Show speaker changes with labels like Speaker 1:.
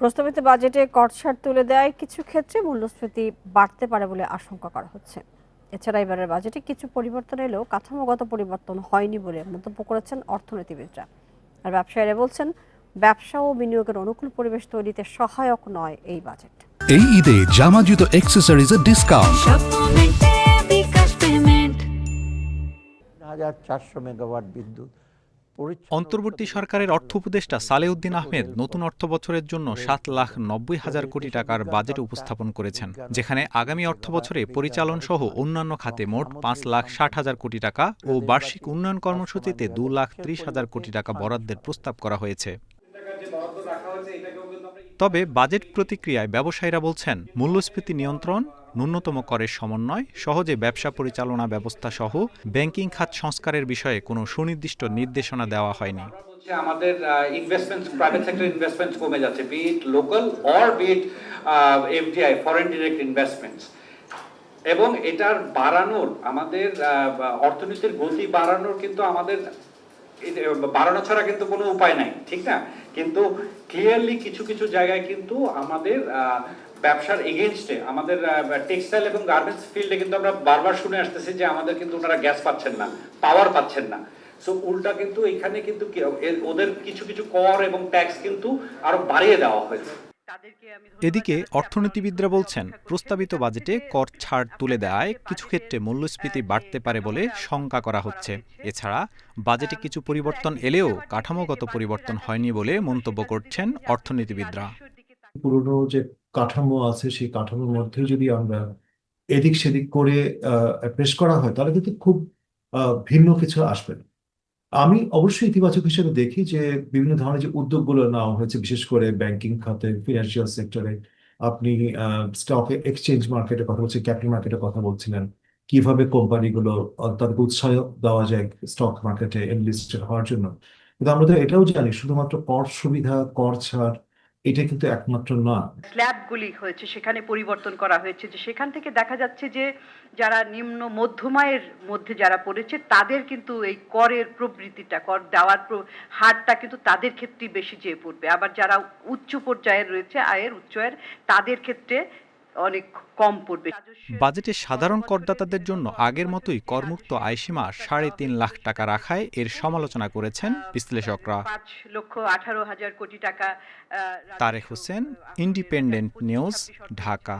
Speaker 1: প্রস্তাবিত বাজেটে কর ছাড় তুলে দেয় কিছু ক্ষেত্রে মূল্যস্ফীতি বাড়তে পারে বলে আশঙ্কা করা হচ্ছে। এছাড়া এবারের বাজেটে কিছু পরিবর্তন এলেও কাঠামোগত পরিবর্তন হয়নি বলে মন্তব্য করেছেন অর্থনীতিবিদরা। আর ব্যবসায়ীরা বলছেন ব্যবসা ও বিনিয়োগের অনুকূল পরিবেশ তৈরিতে সহায়ক নয় এই বাজেট।
Speaker 2: এই ঈদে জামা জুতো অ্যাক্সেসরিজের ডিসকাউন্ট
Speaker 3: হাজার চারশো মেগাওয়াট বিদ্যুৎ।
Speaker 4: অন্তর্বর্তী সরকারের অর্থ উপদেষ্টা সালেউদ্দিন আহমেদ নতুন অর্থ বছরের জন্য সাত লাখ নব্বই হাজার কোটি টাকার বাজেট উপস্থাপন করেছেন যেখানে আগামী অর্থ বছরে পরিচালন সহ অন্যান্য খাতে মোট পাঁচ লাখ ষাট হাজার কোটি টাকা ও বার্ষিক উন্নয়ন কর্মসূচিতে দু লাখ ত্রিশ হাজার কোটি টাকা বরাদ্দের প্রস্তাব করা হয়েছে। তবে বাজেট প্রতিক্রিয়ায় ব্যবসায়ীরা বলছেন, মূল্যস্ফীতি নিয়ন্ত্রণ, ন্যূনতম করের সমন্বয়, সহজে ব্যবসা পরিচালনা ব্যবস্থা সহ ব্যাংকিং খাত সংস্কারের বিষয়ে কোনো সুনির্দিষ্ট নির্দেশনা দেওয়া হয়নি।
Speaker 5: আমাদের ইনভেস্টমেন্ট প্রাইভেট সেক্টর ইনভেস্টমেন্টস কমে যাচ্ছে be it local or be it FDI foreign direct investments এবং এটার বাড়ানোর, আমাদের অর্থনীতির গতি বাড়ানোর কিন্তু আমাদের বাড়ানো ছাড়া কিন্তু কোনো উপায় নাই, ঠিক না? কিন্তু ক্লিয়ারলি কিছু কিছু জায়গায় কিন্তু আমাদের ব্যবসার এগেনস্টে আমাদের টেক্সটাইল এবং গার্মেন্টস ফিল্ডে কিন্তু আমরা বারবার শুনে আসতেছি যে আমাদের কিন্তু ওনারা গ্যাস পাচ্ছেন না পাওয়ার পাচ্ছেন না। সো উল্টা কিন্তু এখানে কিন্তু ওদের কিছু কিছু কর এবং ট্যাক্স কিন্তু আরও বাড়িয়ে দেওয়া হয়েছে।
Speaker 4: এদিকে অর্থনীতিবিদরা বলছেন প্রস্তাবিত বাজেটে কর ছাড় তুলে দেওয়ায় কিছু ক্ষেত্রে মূল্যস্ফীতি বাড়তে পারে বলে শঙ্কা করা হচ্ছে। এছাড়া বাজেটে কিছু পরিবর্তন এলেও কাঠামোগত পরিবর্তন হয়নি বলে মন্তব্য করছেন অর্থনীতিবিদরা।
Speaker 6: পুরনো যে কাঠামো আছে সেই কাঠামোর মধ্যে যদি আমরা এদিক সেদিক করে পেশ করা হয় তাহলে কিন্তু খুব আহ, ভিন্ন কিছু আসবে না। আমি অবশ্যই ইতিবাচক হিসেবে দেখি যে বিভিন্ন ধরনের যে উদ্যোগগুলো নেওয়া হয়েছে, বিশেষ করে ব্যাংকিং খাতে ফিনান্সিয়াল সেক্টরে আপনি স্টক এক্সচেঞ্জ মার্কেটের কথা বলছেন ক্যাপিটাল মার্কেটের কথা বলছিলেন। কীভাবে কোম্পানিগুলো তাদেরকে উৎসাহ দেওয়া যায় স্টক মার্কেটে এনলিস্টেড হওয়ার জন্য? কিন্তু আমরা তো এটাও জানি, শুধুমাত্র কর সুবিধা, কর ছাড় এটা কিন্তু একমাত্র না।
Speaker 7: স্ল্যাবগুলি হয়েছে, সেখানে পরিবর্তন করা হয়েছে যে সেখান থেকে দেখা যাচ্ছে যে যারা নিম্ন মধ্যমায়ের মধ্যে যারা পড়েছে, তাদের কিন্তু এই করের প্রবৃত্তিটা, কর দেওয়ার হারটা কিন্তু তাদের ক্ষেত্রেই বেশি যেয়ে পড়বে। আবার যারা উচ্চ পর্যায়ের রয়েছে, আয়ের উচ্চ আয়ের, তাদের ক্ষেত্রে অনেক কম পড়বে।
Speaker 4: বাজেটে সাধারণ করদাতাদের জন্য আগের মতোই করমুক্ত আয়সীমা সাড়ে তিন লাখ টাকা রাখায় এর সমালোচনা করেছেন বিশ্লেষকরা।
Speaker 7: লক্ষ আঠারো হাজার কোটি টাকা
Speaker 4: তারেক হোসেন ইন্ডিপেন্ডেন্ট নিউজ ঢাকা।